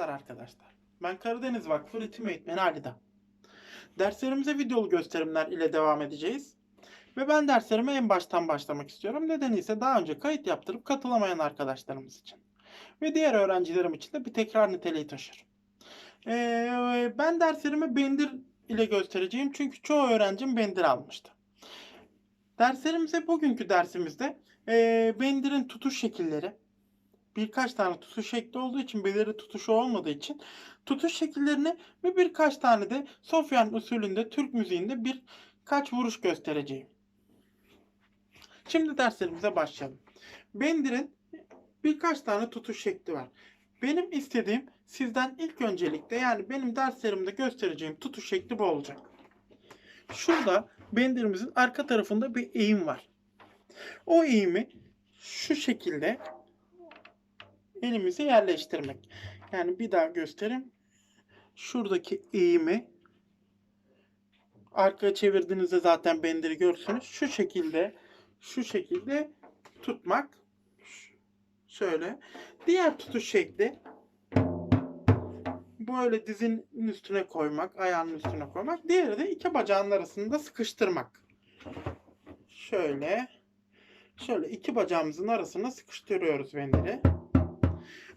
Merhabalar arkadaşlar. Ben Karadeniz Vakfı Ritim Eğitmeni Alida. Derslerimize videolu gösterimler ile devam edeceğiz. Ve ben derslerime en baştan başlamak istiyorum. Nedeni ise daha önce kayıt yaptırıp katılamayan arkadaşlarımız için. Ve diğer öğrencilerim için de bir tekrar niteliği taşır. Ee, ben derslerimi bendir ile göstereceğim. Çünkü çoğu öğrencim bendir almıştı. Derslerimize bugünkü dersimizde ee, bendirin tutuş şekilleri, birkaç tane tutuş şekli olduğu için belirli tutuşu olmadığı için tutuş şekillerini ve birkaç tane de Sofyan usulünde Türk müziğinde birkaç vuruş göstereceğim. Şimdi derslerimize başlayalım. Bendir'in birkaç tane tutuş şekli var. Benim istediğim sizden ilk öncelikle yani benim derslerimde göstereceğim tutuş şekli bu olacak. Şurada bendirimizin arka tarafında bir eğim var. O eğimi şu şekilde elimize yerleştirmek. Yani bir daha göstereyim. Şuradaki eğimi arkaya çevirdiğinizde zaten bendiri görürsünüz. Şu şekilde şu şekilde tutmak. Şöyle. Diğer tutuş şekli böyle dizin üstüne koymak, ayağının üstüne koymak. Diğeri de iki bacağın arasında sıkıştırmak. Şöyle. Şöyle iki bacağımızın arasına sıkıştırıyoruz bendiri.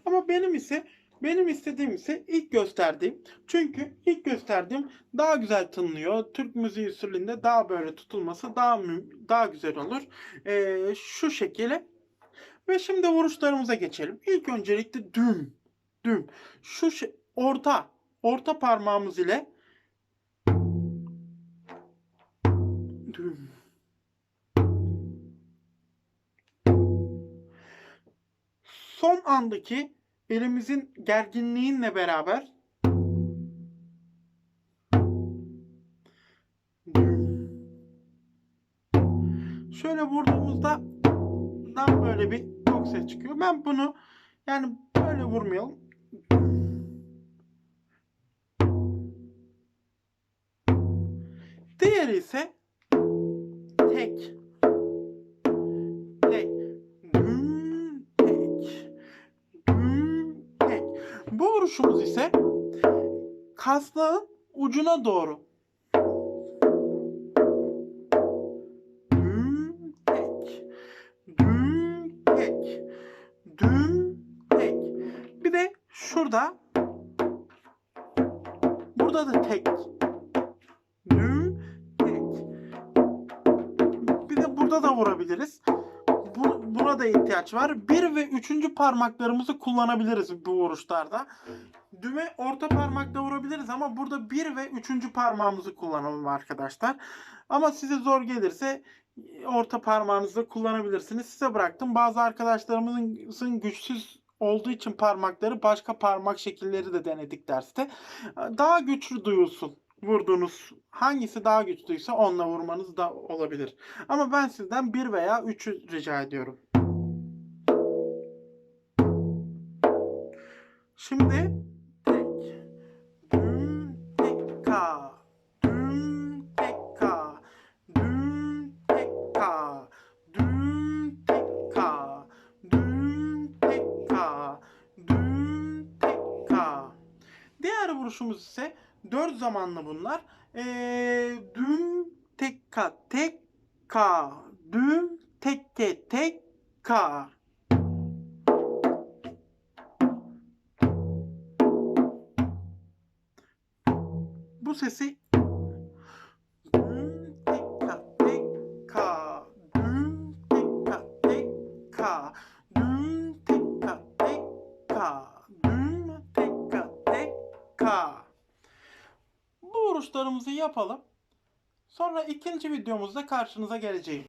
Ama benim ise benim istediğim ise ilk gösterdiğim. Çünkü ilk gösterdiğim daha güzel tınlıyor. Türk müziği usulünde daha böyle tutulması daha daha güzel olur. Ee, şu şekilde. Ve şimdi vuruşlarımıza geçelim. İlk öncelikle düm. Düm. Şu şey, orta. Orta parmağımız ile düm. Son andaki elimizin gerginliğinle beraber şöyle vurduğumuzda dan böyle bir çok ses çıkıyor. Ben bunu yani böyle vurmayalım. Diğeri ise. Tek. Bu vuruşumuz ise kaslağın ucuna doğru. Düm, tek. Düm, tek. Düm, tek. Bir de şurada burada da tek. Düm, tek. Bir de burada da vurabiliriz. Bu, buna da ihtiyaç var. Bir ve üçüncü parmaklarımızı kullanabiliriz bu vuruşlarda. Düme orta parmakla vurabiliriz ama burada bir ve üçüncü parmağımızı kullanalım arkadaşlar. Ama size zor gelirse orta parmağınızı kullanabilirsiniz. Size bıraktım. Bazı arkadaşlarımızın güçsüz olduğu için parmakları başka parmak şekilleri de denedik derste. Daha güçlü duyulsun vurduğunuz hangisi daha güçlüyse onunla vurmanız da olabilir. Ama ben sizden bir veya üçü rica ediyorum. Şimdi tek. Düm tek ka. Düm tek ka. Düm tek ka. Düm tek ka. Düm tek ka. Düm tek ka. Diğer vuruşumuz ise dört zamanlı bunlar. Ee, düm tek ka tek ka. Düm tek ke tek ka. Bu sesi düm tek ka tek ka. Düm tek ka tek ka. Düm tek ka tek ka. Düm tek ka vuruşlarımızı yapalım. Sonra ikinci videomuzda karşınıza geleceğim.